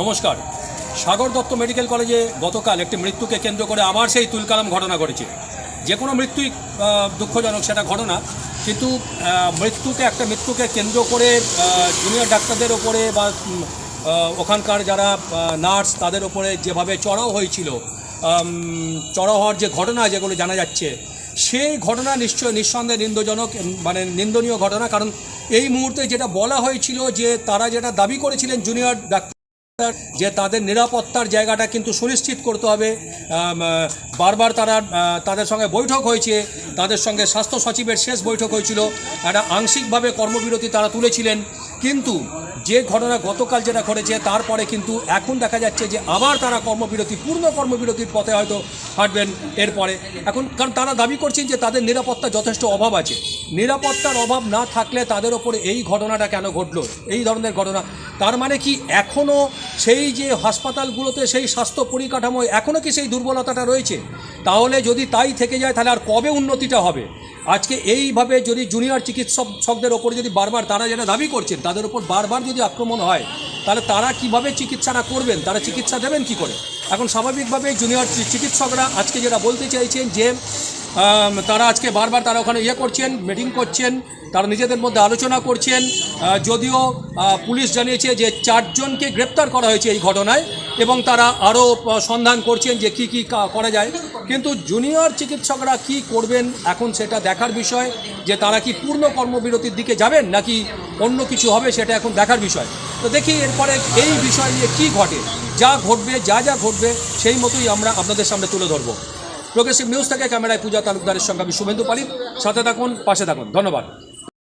নমস্কার। সাগর দত্ত মেডিকেল কলেজে গতকাল একটি মৃত্যুকে কেন্দ্র করে আবার সেই তুলকালাম ঘটনা ঘটেছে। যে কোনো মৃত্যুই দুঃখজনক সেটা ঘটনা। কিন্তু মৃত্যুকে একটা মৃত্যুকে কেন্দ্র করে জুনিয়র ডাক্তারদের ওপরে বা ওখানকার যারা নার্স তাদের ওপরে যেভাবে চড়াও হয়েছিল চড়াও হওয়ার যে ঘটনা যেগুলো জানা যাচ্ছে সেই ঘটনা নিশ্চয় নিঃসন্দেহে নিন্দজনক মানে নিন্দনীয় ঘটনা, কারণ এই মুহূর্তে যেটা বলা হয়েছিল যে তারা যেটা দাবি করেছিলেন জুনিয়র ডাক্তার, যে তাদের নিরাপত্তার জায়গাটা কিন্তু সুনিশ্চিত করতে হবে। বারবার তারা তাদের সঙ্গে বৈঠক হয়েছে, তাদের সঙ্গে স্বাস্থ্য সচিবের শেষ বৈঠক হয়েছিল। একটা আংশিকভাবে কর্মবিরতি তারা তুলেছিলেন। কিন্তু যে ঘটনা গতকাল যেটা ঘটেছে, তারপরে কিন্তু এখন দেখা যাচ্ছে যে আবার তারা কর্মবিরতি, পূর্ণ কর্মবিরতির পথে হয়তো হাঁটবেন এরপরে। এখন কারণ তারা দাবি করছেন যে তাদের নিরাপত্তা যথেষ্ট অভাব আছে। নিরাপত্তার অভাব না থাকলে তাদের ওপরে এই ঘটনাটা কেন ঘটলো? এই ধরনের ঘটনা। তার মানে কি এখনও সেই যে হাসপাতালগুলোতে সেই স্বাস্থ্য পরিকাঠামো এখনও কি সেই দুর্বলতাটা রয়েছে? তাহলে যদি তাই থেকে যায়, তাহলে আর কবে উন্নতিটা হবে? আজকে এইভাবে যদি জুনিয়র চিকিৎসকদের ওপর যদি বারবার তারা যেটা দাবি করছেন, তাদের ওপর বারবার যদি আক্রমণ হয়, তাহলে তারা কীভাবে চিকিৎসাটা করবেন? তারা চিকিৎসা দেবেন কি করে? এখন স্বাভাবিকভাবে জুনিয়র চিকিৎসকরা আজকে যেটা বলতে চাইছেন যে তারা আজকে বারবার তারা ওখানে ইয়ে করছেন মিটিং করছেন, তারা নিজেদের মধ্যে আলোচনা করছেন। যদিও পুলিশ জানিয়েছে যে চারজনকে গ্রেপ্তার করা হয়েছে এই ঘটনায় এবং তারা আরও সন্ধান করছেন যে কি কি করা যায়। কিন্তু জুনিয়র চিকিৎসকরা কি করবেন এখন সেটা দেখার বিষয় যে তারা কি পূর্ণ কর্মবিরতির দিকে যাবেন নাকি অন্য কিছু হবে সেটা এখন দেখার বিষয়। তো দেখি এরপরে এই বিষয় নিয়ে কি ঘটে। যা ঘটবে, যা যা ঘটবে, সেই মতোই আমরা আপনাদের সামনে তুলে ধরবো। প্রোগ্রেসিভ নিউজ থেকে ক্যামেরায় পূজা তালুকদারের সঙ্গে আমি শুভেন্দু পালিত। সাথে থাকুন, পাশে থাকুন। ধন্যবাদ।